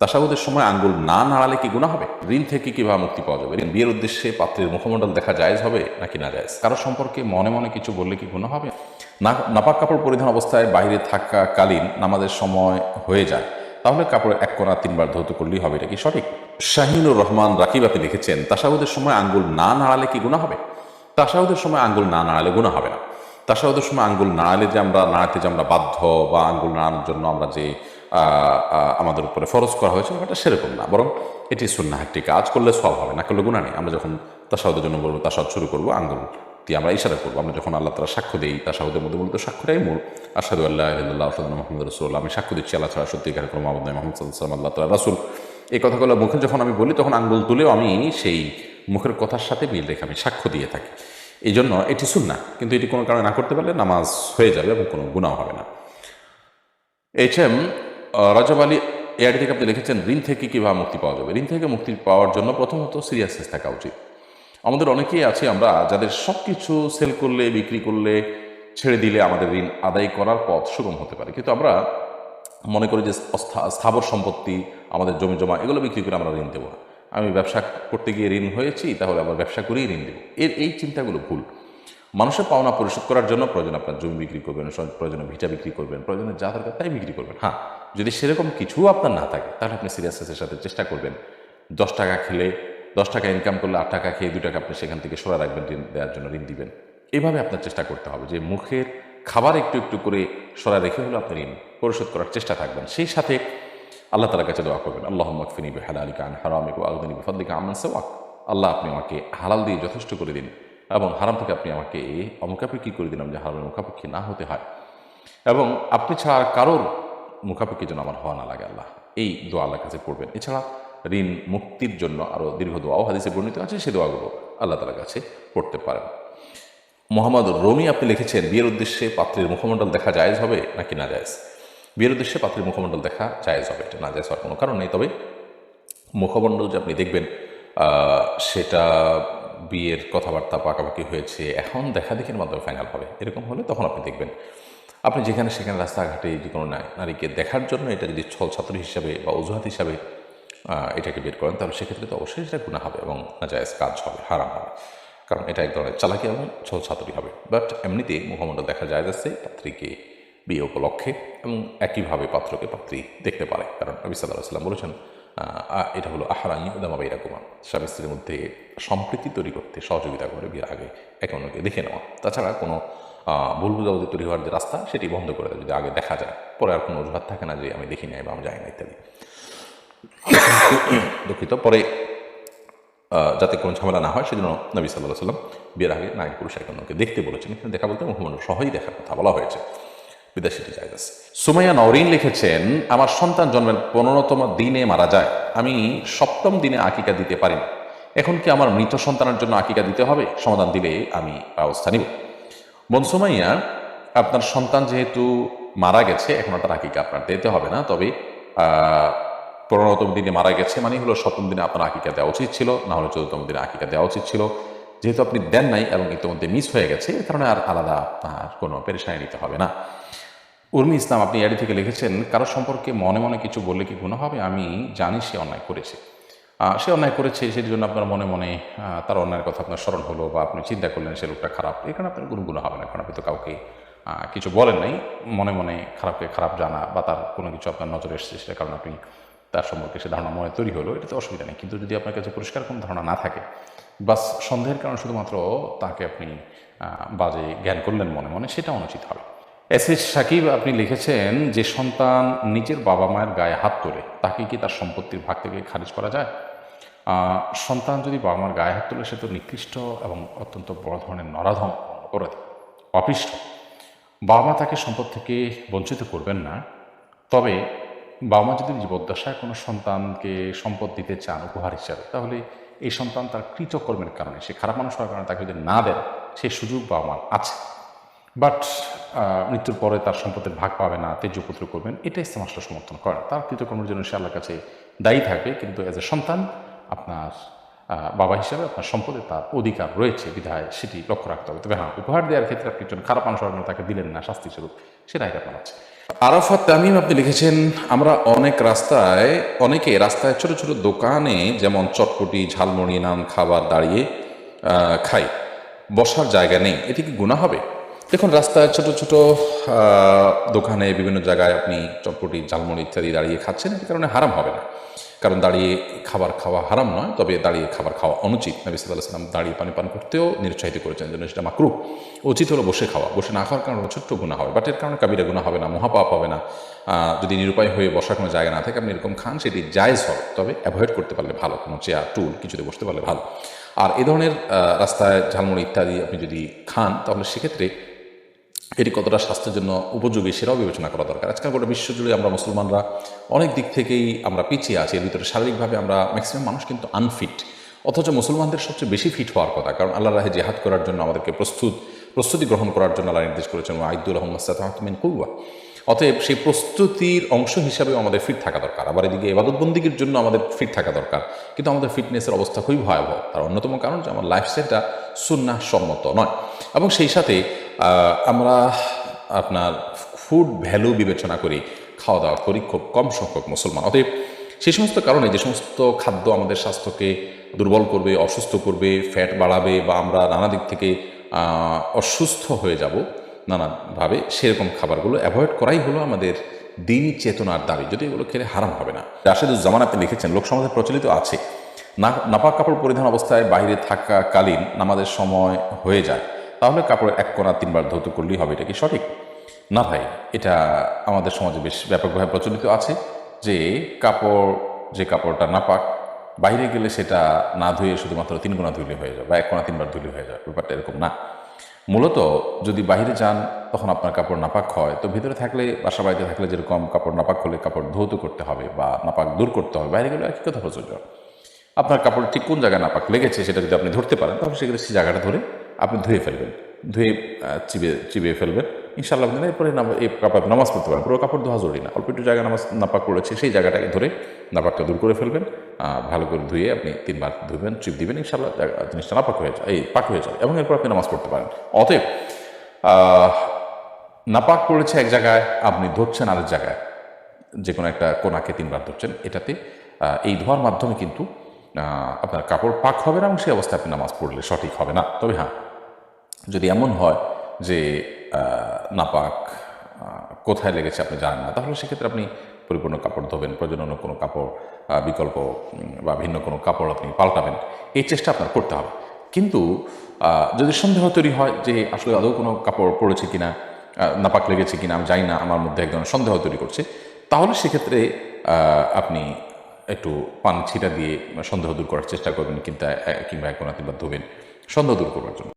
তাসাবুদের সময় আঙ্গুল না নাড়ালে কি গুণা হবে? ঋণ থেকে কীভাবে মুক্তি পাওয়া যাবে? বিয়ের উদ্দেশ্যে পাত্রের মুখমণ্ডল দেখা জায়েজ হবে নাকি না জায়েজ? কারও সম্পর্কে মনে মনে কিছু বললে কি গুণা হবে? না, নাপাক কাপড় পরিধান অবস্থায় বাইরে থাকাকালীন নামাজের সময় হয়ে যায়। তাহলে কাপড়ের এক কোনা তিনবার ধৌত করলেই হবে, এটা কি সঠিক? শাহিনুর রহমান রাকিব আপনি লিখেছেন তাসাবুদের সময় আঙ্গুল না নাড়ালে কি গুণা হবে? তাসাউদের সময় আঙ্গুল না নাড়ালে গুণা হবে না। তাসাউদের সময় আঙ্গুল নাড়ালে যে আমরা নাড়াতে যে আমরা বাধ্য বা আঙ্গুল নাড়ানোর জন্য আমরা যে আমাদের উপরে ফরজ করা হয়েছে, ব্যাপারটা সেরকম না। বরং এটি সুন্না একটি কাজ করলে সব হবে, না করলে গুণা নেই। আমরা যখন তাসাউদের জন্য বলব তাসাউদ শুরু করব আঙ্গুল দিয়ে আমরা ইশারা করব। আমরা যখন আল্লাহ তারা সাক্ষ্য দিই তাসাউদের মধ্যে মূলত সাক্ষ্যটাই মূল। আসাদু আল্লাহ আসাদ মোহাম্মদ রসুল্লাহ আমি সাক্ষ্য দিচ্ছি আল্লাহ ছাড়া সত্যিকার কোনো মোহাম্মদ মোহাম্মদ সাল্লাম আল্লাহ তালা রাসুল। এই কথাগুলো মুখে যখন আমি বলি, তখন আঙ্গুল তুলেও আমি সেই মুখের কথার সাথে মিল রেখে আমি সাক্ষ্য দিয়ে থাকি। এই জন্য এটি সুন্না কিন্তু এটি কোনো কারণে না করতে পারলে নামাজ হয়ে যাবে এবং কোনো গুণাও হবে না। এইচ এম রাজব আলী এআডি থেকে আপনি লিখেছেন, ঋণ থেকে কীভাবে মুক্তি পাওয়া যাবে? ঋণ থেকে মুক্তি পাওয়ার জন্য প্রথমত সিরিয়াসনেস থাকা উচিত। আমাদের অনেকেই আছে, আমরা যাদের সব কিছু সেল করলে, বিক্রি করলে, ছেড়ে দিলে আমাদের ঋণ আদায় করার পথ সুগম হতে পারে। কিন্তু আমরা মনে করি যে স্থাবর সম্পত্তি, আমাদের জমি জমা, এগুলো বিক্রি করে আমরা ঋণ দেবো আমি ব্যবসা করতে গিয়ে ঋণ হয়েছি, তাহলে আবার ব্যবসা করেই ঋণ দেবো। এর, এই চিন্তাগুলো ভুল। মানুষের পাওনা পরিশোধ করার জন্য প্রয়োজন আপনার জমি বিক্রি করবেন প্রয়োজনে ভিটা বিক্রি করবেন, প্রয়োজনে যা দরকার তাই বিক্রি করবেন। হ্যাঁ যদি সেরকম কিছু আপনার না থাকে, তাহলে আপনি সিরিয়াসনেসের সাথে চেষ্টা করবেন। দশ টাকা খেলে, দশ টাকা ইনকাম করলে আট টাকা খেয়ে দু টাকা আপনি সেখান থেকে সরা রাখবেন, ঋণ দেওয়ার জন্য ঋণ দিবেন। এইভাবে আপনার চেষ্টা করতে হবে যে মুখের খাবার একটু একটু করে সরা রেখে হলেও আপনি ঋণ পরিশোধ করার চেষ্টা থাকবেন। সেই সাথে আল্লাহ তালার কাছে দোয়া করবেন আল্লাহ মকফিনী হালালিকা আন হারামিক আলদিনী বিফাদ্দিকা আমান সেওয়াক। আল্লাহ আপনি আমাকে হালাল দিয়ে যথেষ্ট করে দিন। এবং হারাম থেকে আপনি আমাকে অমুখাপেক্ষি করে দিলাম যে হারামের মুখাপেক্ষি না হতে হয়। এবং আপনি ছাড়া কারোর মুখাপেক্ষি যেন আমার হওয়া না লাগে আল্লাহ। এই দোয়া আল্লাহর কাছে পড়বেন। এছাড়া ঋণ মুক্তির জন্য আরও দীর্ঘ দোয়াও হাদিসে বর্ণিত আছে, সে দোয়াগুলো আল্লাহ তালার কাছে পড়তে পারেন। মোহাম্মদ রমি আপনি লিখেছেন, বিয়ের উদ্দেশ্যে পাত্রের মুখমণ্ডল দেখা জায়েজ হবে নাকি না জায়েজ? বিয়ের উদ্দেশ্যে পাত্রের মুখমণ্ডল দেখা জায়েজ হবে। এটা না জায়েজ হওয়ার কোনো কারণ নেই। তবে মুখমণ্ডল যে আপনি দেখবেন সেটা বিয়ের কথাবার্তা পাকাপাকি হয়েছে, এখন দেখা দেখির মাধ্যমে ফাইনাল হবে। এরকম হলে তখন আপনি দেখবেন। আপনি যেখানে সেখানে রাস্তাঘাটে যে কোনো নারীকে দেখার জন্য এটা যদি ছল ছাত্রী হিসাবে বা অজুহাত হিসাবে এটাকে বের করেন, তাহলে সেক্ষেত্রে তো অবশ্যই সেটা গুণা হবে এবং নাজায়েজ কাজ হবে, হারাম হবে। কারণ এটা এক ধরনের চালাকি এবং ছল ছাত্রী হবে। বাট এমনিতে মুখমণ্ডল দেখা যায় যাচ্ছে পাত্রীকে বিয়ে উপলক্ষে এবং একইভাবে পাত্রকে পাত্রী দেখতে পারে। কারণ নবী সাল্লাহ সাল্লাম বলেছেন এটা হলো আহারানি উদামা এরকম স্বামী স্ত্রীর মধ্যে সম্প্রীতি তৈরি করতে সহযোগিতা করে বিয়ের আগে একে অন্যকে দেখে নেওয়া। তাছাড়া কোনো ভুল বুঝাবুঝি তৈরি হওয়ার যে রাস্তা, সেটি বন্ধ করে দেয় যদি আগে দেখা যায়। পরে আর কোনো অজুহাত থাকে না যে আমি দেখি নাই বা আমি যাই না, ইত্যাদি। দুঃখিত। পরে যাতে কোনো ঝামেলা না হয়, সেজন্য নবী সাল্লাহ সাল্লাম বিয়ের আগে নারী পুরুষ এক অন্যকে দেখতে বলেছেন। এখানে দেখা বলতে মুখমণ্ডল সহই দেখার কথা বলা হয়েছে। বিদেশিটি জায়গা সুমাইয়া নওরিন লিখেছেন, আমার সন্তান জন্মের পনেরোতম দিনে মারা যায়। আমি সপ্তম দিনে আকিকা দিতে পারি না। এখন কি আমার মৃত সন্তানের জন্য আকিকা দিতে হবে? সমাধান দিলে আমি ব্যবস্থা নিব। বোন সুমাইয়া, আপনার সন্তান যেহেতু মারা গেছে, এখন তার আকিকা আপনার দিতে হবে না। তবে পনেরোতম দিনে মারা গেছে মানে হলো সপ্তম দিনে আপনার আকিকা দেওয়া উচিত ছিল, না হলে চতুর্থম দিনে আকিকা দেওয়া উচিত ছিল। যেহেতু আপনি দেন নাই এবং ইতিমধ্যে মিস হয়ে গেছে, এ কারণে আর আলাদা আপনার কোনো পেরেশানি নিতে হবে না। উর্মি ইসলাম, আপনি এডি থেকে লিখেছেন কারও সম্পর্কে মনে মনে কিছু বললে কি গুণ হবে? আমি জানি সে অন্যায় করেছে। সে অন্যায় করেছে সেই জন্য আপনার মনে মনে তার অন্যায়ের কথা আপনার স্মরণ হলো বা আপনি চিন্তা করলেন সে লোকটা খারাপ। কারণে আপনার কোনো গুণ হবে না কারণ আপনি তো কাউকে কিছু বলেন নাই। মনে মনে খারাপকে খারাপ জানা বা তার কোনো কিছু আপনার নজরে এসেছে, সেটার কারণে আপনি তার সম্পর্কে সে ধারণা মনে তৈরি হলো এটা তো অসুবিধা নেই। কিন্তু যদি আপনার কাছে পরিষ্কার কোনো ধারণা না থাকে, বাস সন্দেহের কারণে শুধুমাত্র তাকে আপনি বাজে জ্ঞান করলেন মনে মনে, সেটা অনুচিত হবে। এস এস সাকিব আপনি লিখেছেন যে সন্তান নিজের বাবা মায়ের গায়ে হাত তোলে, তাকে কি তার সম্পত্তির ভাগ থেকে খারিজ করা যায়? সন্তান যদি বাবা মার গায়ে হাত তোলে, সে তো নিকৃষ্ট এবং অত্যন্ত বড় ধরনের নরাধম অপরাধ, অপিষ্ট। বাবা মা তাকে সম্পদ থেকে বঞ্চিত করবেন না। তবে বাবা মা যদি জীবদ্দশায় কোনো সন্তানকে সম্পদ দিতে চান, উপহার হিসাবে, তাহলে এই সন্তান তার কৃতকর্মের কারণে, সে খারাপ মানুষ হওয়ার কারণে তাকে যদি না দেন সেই সুযোগ বাবা মার আছে। বাট মৃত্যুর পরে তার সম্পদের ভাগ পাবে না তেজপুত্র করবেন এটা ইসলাম আসলে সমর্থন করে। তার কৃতকর্মের জন্য সে আল্লাহর কাছে দায়ী থাকবে, কিন্তু অ্যাজ এ সন্তান আপনার বাবা হিসাবে আপনার সম্পদে তার অধিকার রয়েছে, বিধায় সেটি লক্ষ্য রাখতে হবে। তবে হ্যাঁ উপহার দেওয়ার ক্ষেত্রে আপনি একজন খারাপ মানুষ তাকে দিলেন না, শাস্তি স্বরূপ সেটা এটা আছে আরাফাত তামিম আপনি লিখেছেন, আমরা অনেক রাস্তায়, অনেকে রাস্তায় ছোট ছোট দোকানে যেমন চটপটি, ঝালমুড়ি, নান, খাবার দাঁড়িয়ে খাই। বসার জায়গা নেই এটি কি গুণা হবে? দেখুন, রাস্তায় ছোট ছোট দোকানে বিভিন্ন জায়গায় আপনি চটপটি, ঝালমুড়ি ইত্যাদি দাঁড়িয়ে খাচ্ছেন এর কারণে হারাম হবে না। কারণ দাঁড়িয়ে খাবার খাওয়া হারাম নয়, তবে দাঁড়িয়ে খাবার খাওয়া অনুচিত। নবী সাল্লাহ সাল্লাম দাঁড়িয়ে পানি পান করতেও নিরুৎসাহিত করেছেন, যেন সেটা মাকরু উচিত হলো বসে খাওয়া। বসে না খাওয়ার কারণে ছোট্ট গুণা হবে বাট এর কারণে কাবিরা গুণা হবে না, মহাপাপ হবে না। যদি নিরুপায় হয়ে বসার কোনো জায়গা না থাকে, আপনি এরকম খান, সেটি জায়জ হবে। তবে অ্যাভয়েড করতে পারলে ভালো, কোনো চেয়ার, টুল, কিছুতে বসতে পারলে ভালো। আর এ ধরনের রাস্তায় ঝালমুড়ি ইত্যাদি আপনি যদি খান, তাহলে সেক্ষেত্রে এটি কতটা স্বাস্থ্যের জন্য উপযোগী সেটাও বিবেচনা করা দরকার। আজকাল গোটা বিশ্বজুড়ে আমরা মুসলমানরা অনেক দিক থেকেই আমরা পিছিয়ে আছি, এর ভিতরে শারীরিকভাবে আমরা ম্যাক্সিমাম মানুষ কিন্তু আনফিট অথচ মুসলমানদের সবচেয়ে বেশি ফিট হওয়ার কথা, কারণ আল্লাহ রাহে জেহাদ করার জন্য আমাদেরকে প্রস্তুত, প্রস্তুতি গ্রহণ করার জন্য আল্লাহ নির্দেশ করেছেন আইদুল রহমান সাতাহমিন কুয়া অতএব সেই প্রস্তুতির অংশ হিসাবেও আমাদের ফিট থাকা দরকার। আবার এদিকে এবাদতবন্দিগির জন্য আমাদের ফিট থাকা দরকার। কিন্তু আমাদের ফিটনেসের অবস্থা খুবই ভয়াবহ। তার অন্যতম কারণ যে আমার লাইফস্টাইলটা সম্মত নয়। এবং সেই সাথে আমরা আপনার ফুড ভ্যালু বিবেচনা করি খাওয়া দাওয়া করি খুব কম সংখ্যক মুসলমান। অতএব সেই সমস্ত কারণে যে সমস্ত খাদ্য আমাদের স্বাস্থ্যকে দুর্বল করবে, অসুস্থ করবে ফ্যাট বাড়াবে বা আমরা নানা দিক থেকে অসুস্থ হয়ে যাব নানাভাবে, সেরকম খাবারগুলো অ্যাভয়েড করাই হলো আমাদের দিনই চেতনার দাবি। যদি এগুলো খেলে হারাম হবে না। রাশেদুজ্জামান আপনি লিখেছেন লোকসমাজে প্রচলিত আছে। নাপাক কাপড় পরিধান অবস্থায় বাইরে থাকাকালীন নামাজের সময় হয়ে যায়। তাহলে কাপড়ের এক কোনা তিনবার ধৌত করলেই হবে, এটা কি সঠিক? না ভাই, এটা আমাদের সমাজে বেশ ব্যাপকভাবে প্রচলিত আছে যে কাপড়, যে কাপড়টা নাপাক বাইরে গেলে সেটা না ধুয়ে শুধুমাত্র তিন গুণা ধুলে হয়ে যায় বা এক কোনা তিনবার ধুলে হয়ে যায়, ব্যাপারটা এরকম না। মূলত যদি বাইরে যান, তখন আপনার কাপড় নাপাক হয়, তো ভিতরে থাকলে, বাসা বাড়িতে থাকলে যেরকম কাপড় নাপাক হলে কাপড় ধৌত করতে হবে বা নাপাক দূর করতে হবে, বাইরে গেলে একই কথা প্রযোজ্য আপনার কাপড় ঠিক কোন জায়গায় নাপাক লেগেছে সেটা যদি আপনি ধরতে পারেন, তাহলে সেক্ষেত্রে সেই জায়গাটা ধরে আপনি ধুয়ে ফেলবেন ধুয়ে আহ, চিবিয়ে ফেলবেন। ইনশাআল্লাহ আপনি এরপরে এই কাপড় নামাজ পড়তে পারেন। পুরো কাপড় ধোয়া জরুরি না। অল্প একটু জায়গা নামাজ নাপাক করেছে সেই জায়গাটাকে ধরে নাপাকটা দূর করে ফেলবেন। ভালো করে ধুয়ে আপনি তিনবার ধুবেন চিপ দিবেন ইনশাআল্লাহ জায়গা- জিনিসটা নাপাক হয়ে যায় এই পাক হয়ে যাবে। এবং এরপর আপনি নামাজ পড়তে পারেন। অতএব নাপাক পড়েছে এক জায়গায় আপনি ধরছেন আরেক জায়গায়। যে কোনো একটা কোনাকে তিনবার ধরছেন এটাতে এই ধোয়ার মাধ্যমে কিন্তু আপনার কাপড় পাক হবে না এবং সেই অবস্থায় আপনি নামাজ পড়লে সঠিক হবে না। তবে হ্যাঁ যদি এমন হয় যে নাপাক কোথায় লেগেছে আপনি জানেন না, তাহলে সেক্ষেত্রে আপনি পরিপূর্ণ কাপড় ধোবেন প্রয়োজন অন্য কোনো কাপড় বিকল্প বা ভিন্ন কোনো কাপড় আপনি পাল্টাবেন, এই চেষ্টা আপনার করতে হবে। কিন্তু যদি সন্দেহ তৈরি হয় যে আসলে আদৌ কোনো কাপড় পড়েছে কিনা নাপাক লেগেছে কিনা, আমি জানি না, আমার মধ্যে এক ধরনের সন্দেহ তৈরি করছে, তাহলে সেক্ষেত্রে আপনি একটু পান ছিটা দিয়ে সন্দেহ দূর করার চেষ্টা করবেন কিন্তু কিংবা এক কোনা তিনবার ধোবেন, সন্দেহ দূর করবার জন্য।